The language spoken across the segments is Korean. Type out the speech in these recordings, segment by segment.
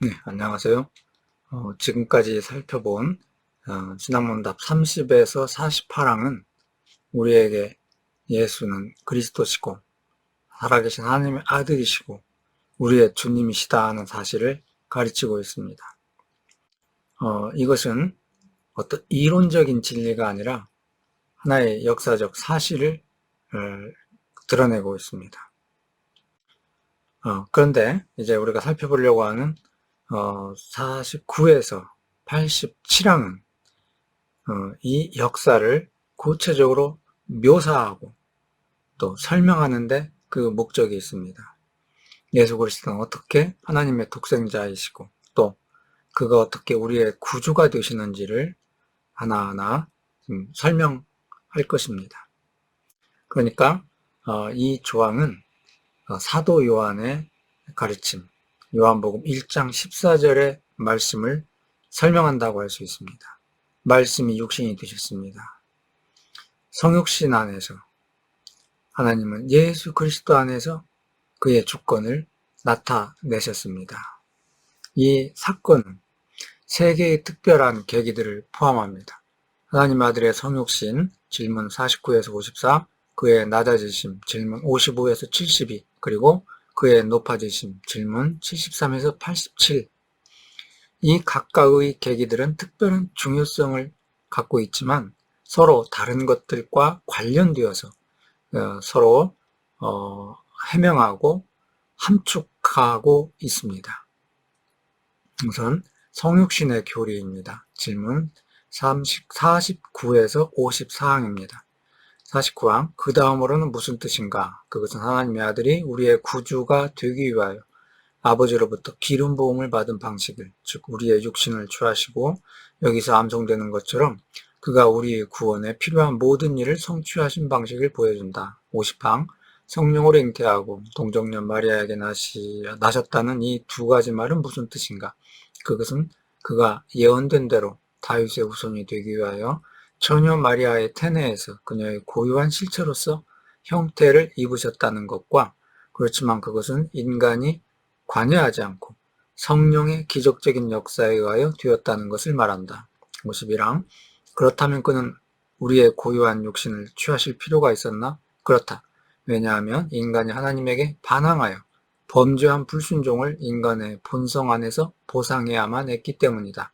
네, 안녕하세요. 어, 지금까지 살펴본 어, 신학문답 30에서 48항은 우리에게 예수는 그리스도시고 살아계신 하나님의 아들이시고 우리의 주님이시다 하는 사실을 가르치고 있습니다. 어, 이것은 어떤 이론적인 진리가 아니라 하나의 역사적 사실을 어, 드러내고 있습니다. 어, 그런데 이제 우리가 살펴보려고 하는 어, 49에서 87항은 어, 이 역사를 구체적으로 묘사하고 또 설명하는데 그 목적이 있습니다. 예수 그리스도는 어떻게 하나님의 독생자이시고 또 그가 어떻게 우리의 구주가 되시는지를 하나하나 설명할 것입니다. 그러니까 어, 이 조항은 어, 사도 요한의 가르침, 요한복음 1장 14절의 말씀을 설명한다고 할 수 있습니다. 말씀이 육신이 되셨습니다. 성육신 안에서 하나님은 예수 그리스도 안에서 그의 주권을 나타내셨습니다. 이 사건은 세 개의 특별한 계기들을 포함합니다. 하나님 아들의 성육신 질문 49에서 54, 그의 낮아지심 질문 55에서 72, 그리고 그의 높아지심 질문 73에서 87. 이 각각의 계기들은 특별한 중요성을 갖고 있지만 서로 다른 것들과 관련되어서 어, 서로 어, 해명하고 함축하고 있습니다. 우선 성육신의 교리입니다. 질문 30, 49에서 54항입니다. 49항 그 다음으로는 무슨 뜻인가? 그것은 하나님의 아들이 우리의 구주가 되기 위하여 아버지로부터 기름 부음을 받은 방식을 즉 우리의 육신을 취하시고 여기서 암송되는 것처럼 그가 우리의 구원에 필요한 모든 일을 성취하신 방식을 보여준다. 50항 성령으로 잉태하고 동정녀 마리아에게 나시, 나셨다는 이 두 가지 말은 무슨 뜻인가? 그것은 그가 예언된 대로 다윗의 후손이 되기 위하여 처녀 마리아의 태내에서 그녀의 고유한 실체로서 형태를 입으셨다는 것과 그렇지만 그것은 인간이 관여하지 않고 성령의 기적적인 역사에 의하여 되었다는 것을 말한다. 51항 그렇다면 그는 우리의 고유한 육신을 취하실 필요가 있었나? 그렇다. 왜냐하면 인간이 하나님에게 반항하여 범죄한 불순종을 인간의 본성 안에서 보상해야만 했기 때문이다.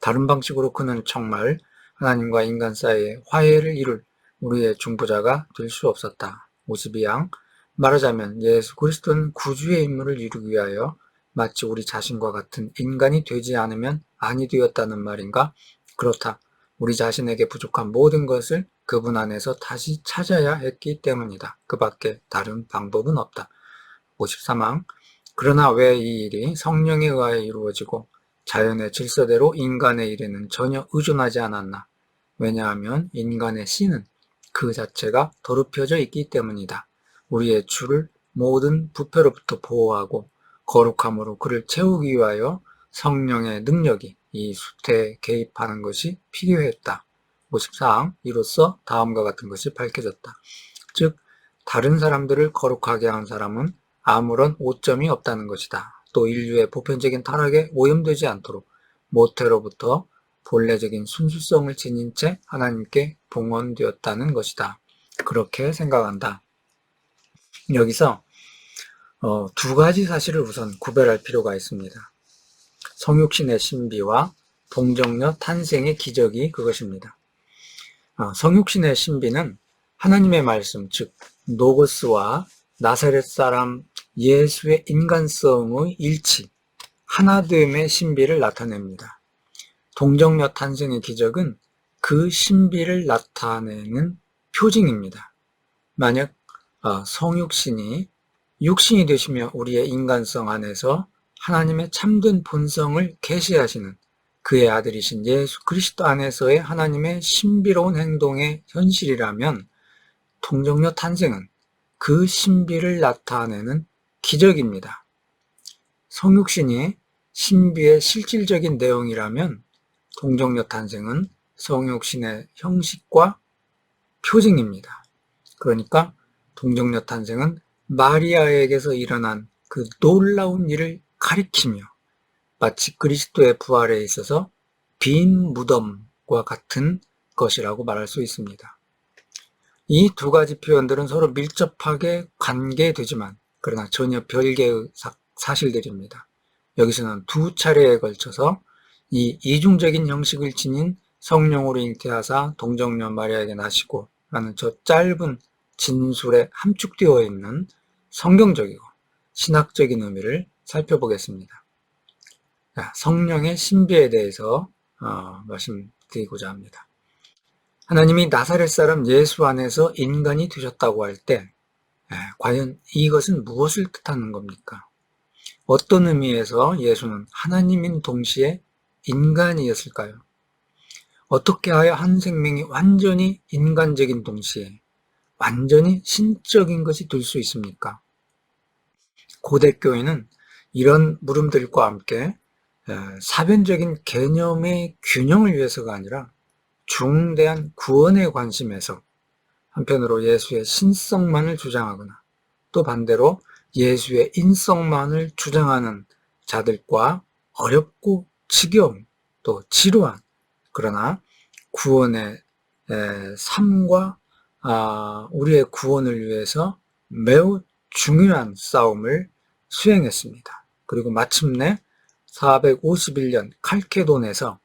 다른 방식으로 그는 정말 하나님과 인간 사이에 화해를 이룰 우리의 중보자가 될 수 없었다. 52항 말하자면 예수 그리스도는 구주의 임무를 이루기 위하여 마치 우리 자신과 같은 인간이 되지 않으면 아니 되었다는 말인가? 그렇다. 우리 자신에게 부족한 모든 것을 그분 안에서 다시 찾아야 했기 때문이다. 그 밖에 다른 방법은 없다. 53항 그러나 왜 이 일이 성령에 의하여 이루어지고 자연의 질서대로 인간의 일에는 전혀 의존하지 않았나? 왜냐하면 인간의 씨는 그 자체가 더럽혀져 있기 때문이다. 우리의 주를 모든 부패로부터 보호하고 거룩함으로 그를 채우기 위하여 성령의 능력이 이 수태에 개입하는 것이 필요했다. 54항 이로써 다음과 같은 것이 밝혀졌다. 즉 다른 사람들을 거룩하게 한 사람은 아무런 오점이 없다는 것이다. 또 인류의 보편적인 타락에 오염되지 않도록 모태로부터 본래적인 순수성을 지닌 채 하나님께 봉헌되었다는 것이다. 그렇게 생각한다. 여기서 어, 두 가지 사실을 우선 구별할 필요가 있습니다. 성육신의 신비와 동정녀 탄생의 기적이 그것입니다. 어, 성육신의 신비는 하나님의 말씀, 즉 노고스와 나사렛 사람 예수의 인간성의 일치, 하나됨의 신비를 나타냅니다. 동정녀 탄생의 기적은 그 신비를 나타내는 표징입니다. 만약 어, 성육신이 육신이 되시며 우리의 인간성 안에서 하나님의 참된 본성을 계시하시는 그의 아들이신 예수 그리스도 안에서의 하나님의 신비로운 행동의 현실이라면 동정녀 탄생은 그 신비를 나타내는 기적입니다. 성육신이 신비의 실질적인 내용이라면 동정녀 탄생은 성육신의 형식과 표징입니다. 그러니까 동정녀 탄생은 마리아에게서 일어난 그 놀라운 일을 가리키며 마치 그리스도의 부활에 있어서 빈 무덤과 같은 것이라고 말할 수 있습니다. 이 두 가지 표현들은 서로 밀접하게 관계되지만 그러나 전혀 별개의 사, 실들입니다 여기서는 두 차례에 걸쳐서 이 이중적인 형식을 지닌 성령으로 잉태하사 동정녀 마리아에게 나시고 라는 저 짧은 진술에 함축되어 있는 성경적이고 신학적인 의미를 살펴보겠습니다. 성령의 신비에 대해서 어, 말씀드리고자 합니다. 하나님이 나사렛 사람 예수 안에서 인간이 되셨다고 할 때, 과연 이것은 무엇을 뜻하는 겁니까? 어떤 의미에서 예수는 하나님인 동시에 인간이었을까요? 어떻게 하여 한 생명이 완전히 인간적인 동시에 완전히 신적인 것이 될 수 있습니까? 고대 교회는 이런 물음들과 함께 사변적인 개념의 균형을 위해서가 아니라 중대한 구원에 관심에서 한편으로 예수의 신성만을 주장하거나 또 반대로 예수의 인성만을 주장하는 자들과 어렵고 지겨운 또 지루한 그러나 구원의 삶과 아, 우리의 구원을 위해서 매우 중요한 싸움을 수행했습니다. 그리고 마침내 451년 칼케돈에서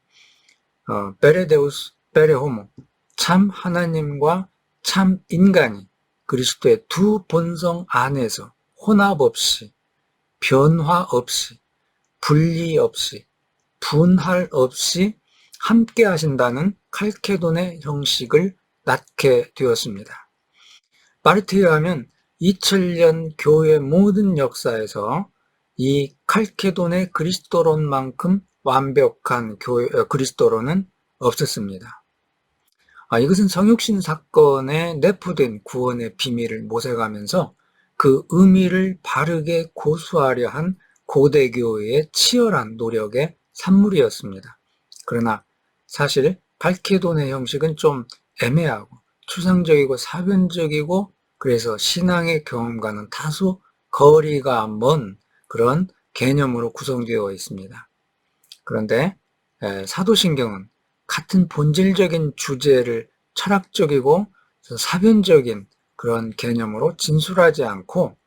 어, 베레데우스 베레호모 참 하나님과 참 인간이 그리스도의 두 본성 안에서 혼합 없이 변화 없이 분리 없이 분할 없이 함께 하신다는 칼케돈의 형식을 낳게 되었습니다. 마르트에 하면 2000년 교회 모든 역사에서 이 칼케돈의 그리스도론만큼 완벽한 교회, 어, 그리스도론은 없었습니다. 아, 이것은 성육신 사건에 내포된 구원의 비밀을 모색하면서 그 의미를 바르게 고수하려 한 고대교회의 치열한 노력의 산물이었습니다. 그러나 사실 발케돈의 형식은 좀 애매하고 추상적이고 사변적이고 그래서 신앙의 경험과는 다소 거리가 먼 그런 개념으로 구성되어 있습니다. 그런데 사도신경은 같은 본질적인 주제를 철학적이고 사변적인 그런 개념으로 진술하지 않고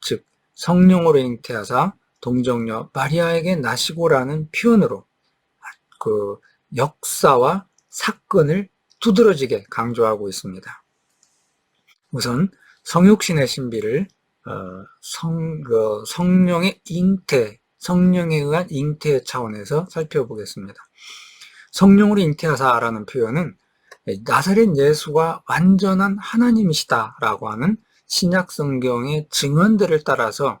즉 성령으로 잉태하사 동정녀 마리아에게 나시고라는 표현으로 그 역사와 사건을 두드러지게 강조하고 있습니다. 우선 성육신의 신비를 어, 성, 그 성령의 잉태, 성령에 의한 잉태 차원에서 살펴보겠습니다. 성령으로 잉태하사라는 표현은 나사렛 예수가 완전한 하나님이시다라고 하는 신약 성경의 증언들을 따라서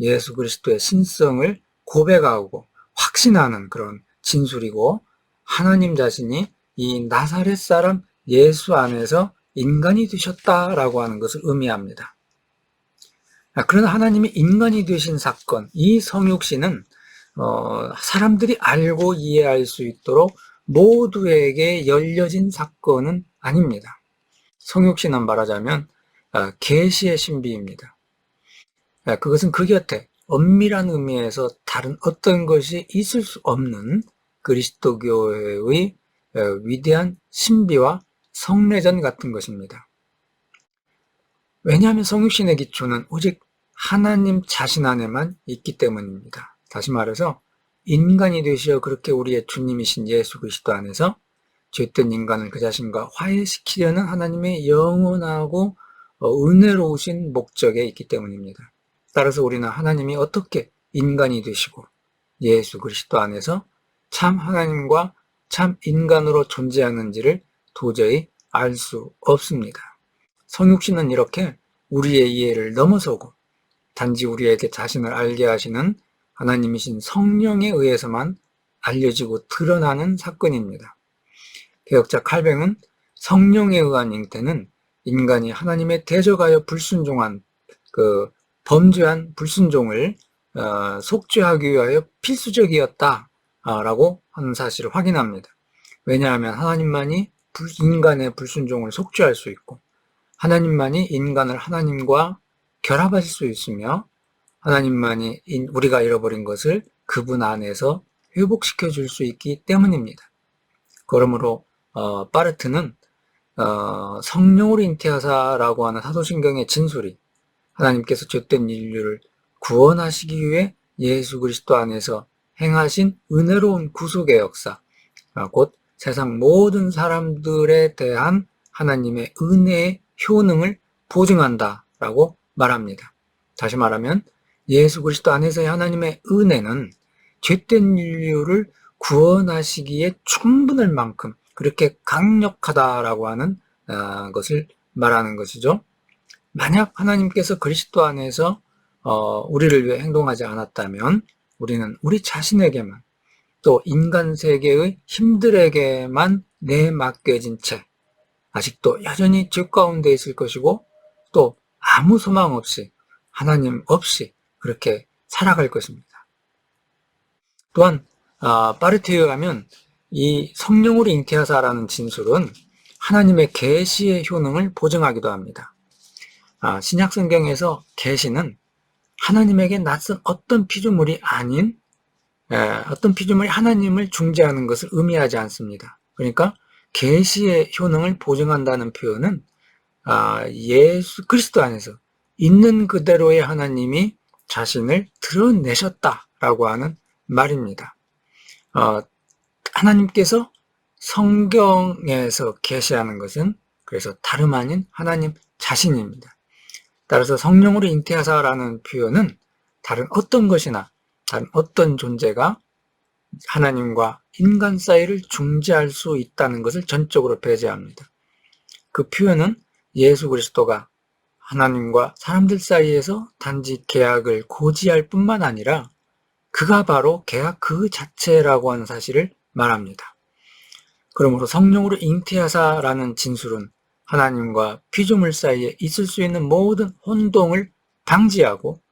예수 그리스도의 신성을 고백하고 확신하는 그런 진술이고 하나님 자신이 이 나사렛 사람 예수 안에서 인간이 되셨다라고 하는 것을 의미합니다. 아, 그러나 하나님이 인간이 되신 사건, 이 성육신은 어, 사람들이 알고 이해할 수 있도록 모두에게 열려진 사건은 아닙니다. 성육신은 말하자면 아, 계시의 신비입니다. 아, 그것은 그 곁에 엄밀한 의미에서 다른 어떤 것이 있을 수 없는 그리스도교회의 어, 위대한 신비와 성례전 같은 것입니다. 왜냐하면 성육신의 기초는 오직 하나님 자신 안에만 있기 때문입니다. 다시 말해서 인간이 되시어 그렇게 우리의 주님이신 예수 그리스도 안에서 죄된 인간을 그 자신과 화해시키려는 하나님의 영원하고 어, 은혜로우신 목적에 있기 때문입니다. 따라서 우리는 하나님이 어떻게 인간이 되시고 예수 그리스도 안에서 참 하나님과 참 인간으로 존재하는지를 도저히 알 수 없습니다. 성육신은 이렇게 우리의 이해를 넘어서고 단지 우리에게 자신을 알게 하시는 하나님이신 성령에 의해서만 알려지고 드러나는 사건입니다. 개혁자 칼뱅은 성령에 의한 잉태는 인간이 하나님의 대적하여 불순종한 그 범죄한 불순종을 어, 속죄하기 위하여 필수적이었다라고 하는 사실을 확인합니다. 왜냐하면 하나님만이 인간의 불순종을 속죄할 수 있고 하나님만이 인간을 하나님과 결합하실 수 있으며 하나님만이 우리가 잃어버린 것을 그분 안에서 회복시켜 줄 수 있기 때문입니다. 그러므로 어, 파르트는 어, 성령으로 잉태하사라고 하는 사도신경의 진술이 하나님께서 죄된 인류를 구원하시기 위해 예수 그리스도 안에서 행하신 은혜로운 구속의 역사, 아, 곧 세상 모든 사람들에 대한 하나님의 은혜의 효능을 보증한다라고 말합니다. 다시 말하면 예수 그리스도 안에서의 하나님의 은혜는 죄된 인류를 구원하시기에 충분할 만큼 그렇게 강력하다라고 하는 아, 것을 말하는 것이죠. 만약 하나님께서 그리스도 안에서 어, 우리를 위해 행동하지 않았다면 우리는 우리 자신에게만 또 인간 세계의 힘들에게만 내맡겨진 채 아직도 여전히 죄 가운데 있을 것이고 또 아무 소망 없이 하나님 없이 그렇게 살아갈 것입니다. 또한 아, 파르테에 의하면 이 성령으로 잉태하사라는 진술은 하나님의 계시의 효능을 보증하기도 합니다. 아, 신약 성경에서 계시는 하나님에게 낯선 어떤 피조물이 아닌 에, 어떤 피조물이 하나님을 중재하는 것을 의미하지 않습니다. 그러니까 계시의 효능을 보증한다는 표현은 아, 예수 그리스도 안에서 있는 그대로의 하나님이 자신을 드러내셨다라고 하는 말입니다. 어, 하나님께서 성경에서 계시하는 것은 그래서 다름 아닌 하나님 자신입니다. 따라서 성령으로 잉태하사라는 표현은 다른 어떤 것이나 다른 어떤 존재가 하나님과 인간 사이를 중재할 수 있다는 것을 전적으로 배제합니다. 그 표현은 예수 그리스도가 하나님과 사람들 사이에서 단지 계약을 고지할 뿐만 아니라 그가 바로 계약 그 자체라고 하는 사실을 말합니다. 그러므로 성령으로 잉태하사라는 진술은 하나님과 피조물 사이에 있을 수 있는 모든 혼동을 방지하고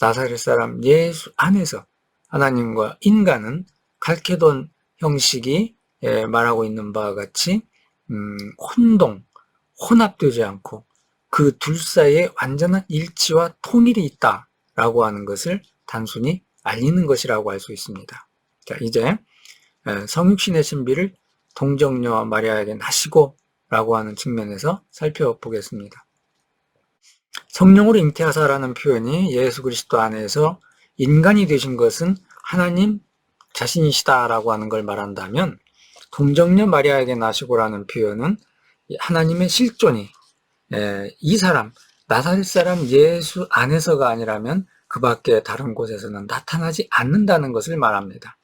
나사렛 사람 예수 안에서 하나님과 인간은 갈케돈 형식이 예, 말하고 있는 바와 같이 음, 혼동, 혼합되지 않고 그 둘 사이에 완전한 일치와 통일이 있다라고 하는 것을 단순히 알리는 것이라고 할 수 있습니다. 자, 이제 성육신의 신비를 동정녀와 마리아에게 나시고 라고 하는 측면에서 살펴보겠습니다. 성령으로 잉태하사라는 표현이 예수 그리스도 안에서 인간이 되신 것은 하나님 자신이시다라고 하는 걸 말한다면 동정녀 마리아에게 나시고라는 표현은 하나님의 실존이 이 사람 나사렛 사람 예수 안에서가 아니라면 그 밖에 다른 곳에서는 나타나지 않는다는 것을 말합니다.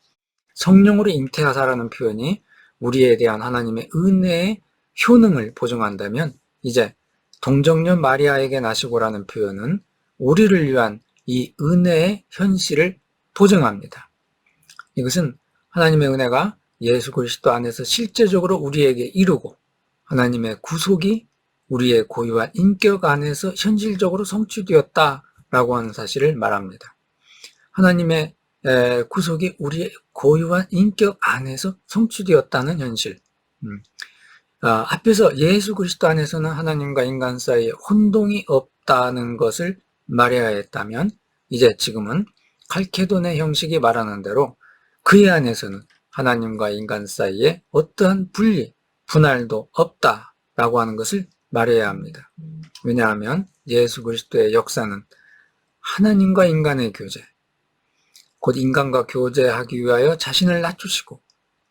성령으로 잉태하사라는 표현이 우리에 대한 하나님의 은혜의 효능을 보증한다면 이제 동정녀 마리아에게 나시고라는 표현은 우리를 위한 이 은혜의 현실을 보증합니다. 이것은 하나님의 은혜가 예수 그리스도 안에서 실제적으로 우리에게 이루고 하나님의 구속이 우리의 고유한 인격 안에서 현실적으로 성취되었다라고 하는 사실을 말합니다. 하나님의 구속이 우리의 고유한 인격 안에서 성취되었다는 현실. 음. 아, 앞에서 예수 그리스도 안에서는 하나님과 인간 사이에 혼동이 없다는 것을 말해야 했다면 이제 지금은 칼케돈의 형식이 말하는 대로 그의 안에서는 하나님과 인간 사이에 어떠한 분리, 분할도 없다라고 하는 것을 말해야 합니다. 왜냐하면 예수 그리스도의 역사는 하나님과 인간의 교제, 곧 인간과 교제하기 위하여 자신을 낮추시고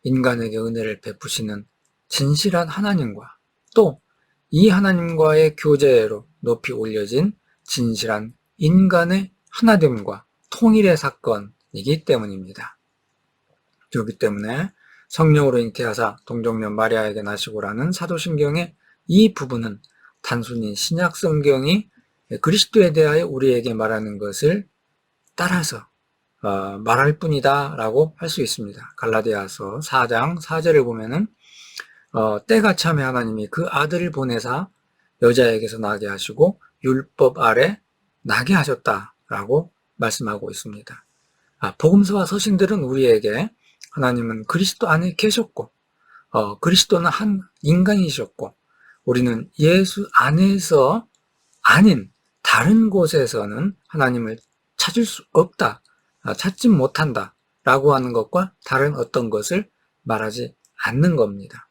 인간에게 은혜를 베푸시는 진실한 하나님과 또 이 하나님과의 교제로 높이 올려진 진실한 인간의 하나됨과 통일의 사건이기 때문입니다. 그렇기 때문에 성령으로 잉태하사 동정녀 마리아에게 나시고라는 사도신경의 이 부분은 단순히 신약 성경이 그리스도에 대하여 우리에게 말하는 것을 따라서 어, 말할 뿐이다 라고 할 수 있습니다. 갈라디아서 4장 4절을 보면은 어, 때가 참에 하나님이 그 아들을 보내사 여자에게서 나게 하시고 율법 아래 나게 하셨다라고 말씀하고 있습니다. 아, 복음서와 서신들은 우리에게 하나님은 그리스도 안에 계셨고 어, 그리스도는 한 인간이셨고 우리는 예수 안에서 아닌 다른 곳에서는 하나님을 찾을 수 없다, 아, 찾지 못한다 라고 하는 것과 다른 어떤 것을 말하지 않는 겁니다.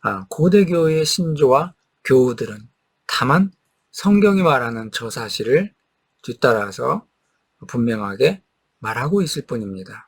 아, 고대교의 신조와 교우들은 다만 성경이 말하는 저 사실을 뒤따라서 분명하게 말하고 있을 뿐입니다.